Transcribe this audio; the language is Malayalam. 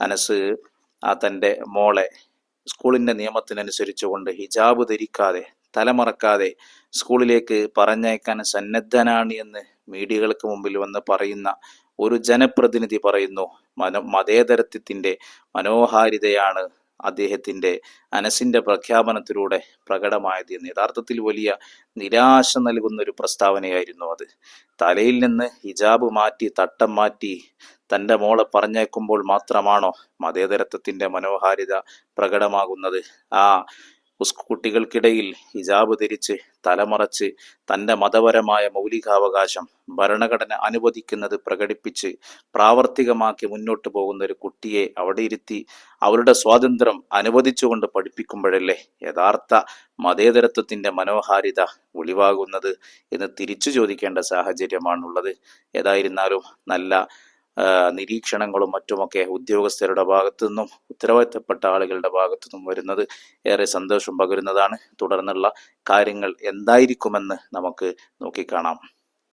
അനസ് ആ തന്റെ മോളെ സ്കൂളിന്റെ നിയമത്തിനനുസരിച്ച് കൊണ്ട് ഹിജാബ് ധരിക്കാതെ തലമറക്കാതെ സ്കൂളിലേക്ക് പറഞ്ഞയക്കാൻ സന്നദ്ധനാണ് എന്ന് മീഡിയകൾക്ക് മുമ്പിൽ വന്ന് പറയുന്ന ഒരു ജനപ്രതിനിധി പറയുന്നു. മനോ മതേതരത്വത്തിന്റെ മനോഹാരിതയാണ് അദ്ദേഹത്തിന്റെ അനസിന്റെ പ്രഖ്യാപനത്തിലൂടെ പ്രകടമായത് എന്ന് യഥാർത്ഥത്തിൽ വലിയ നിരാശ നൽകുന്ന ഒരു പ്രസ്താവനയായിരുന്നു അത്. തലയിൽ നിന്ന് ഹിജാബ് മാറ്റി തട്ടം മാറ്റി തന്റെ മോളെ പറഞ്ഞേക്കുമ്പോൾ മാത്രമാണോ മതേതരത്വത്തിന്റെ മനോഹാരിത പ്രകടമാകുന്നത്? ആ കുട്ടികൾക്കിടയിൽ ഹിജാബ് തിരിച്ച് തലമറച്ച് തന്റെ മതപരമായ മൗലികാവകാശം ഭരണഘടന അനുവദിക്കുന്നത് പ്രകടിപ്പിച്ച് പ്രാവർത്തികമാക്കി മുന്നോട്ട് പോകുന്ന ഒരു കുട്ടിയെ അവിടെ ഇരുത്തി അവരുടെ സ്വാതന്ത്ര്യം അനുവദിച്ചുകൊണ്ട് പഠിപ്പിക്കുമ്പോഴല്ലേ യഥാർത്ഥ മതേതരത്വത്തിന്റെ മനോഹാരിത ഒളിവാകുന്നത് എന്ന് തിരിച്ചു ചോദിക്കേണ്ട സാഹചര്യമാണുള്ളത്. ഏതായിരുന്നാലും നല്ല നിരീക്ഷണങ്ങളും മറ്റുമൊക്കെ ഉദ്യോഗസ്ഥരുടെ ഭാഗത്തു നിന്നും ഉത്തരവാദിത്തപ്പെട്ട ആളുകളുടെ ഭാഗത്തു നിന്നും വരുന്നത് ഏറെ സന്തോഷം പകരുന്നതാണ്. തുടർന്നുള്ള കാര്യങ്ങൾ എന്തായിരിക്കുമെന്ന് നമുക്ക് നോക്കിക്കാണാം.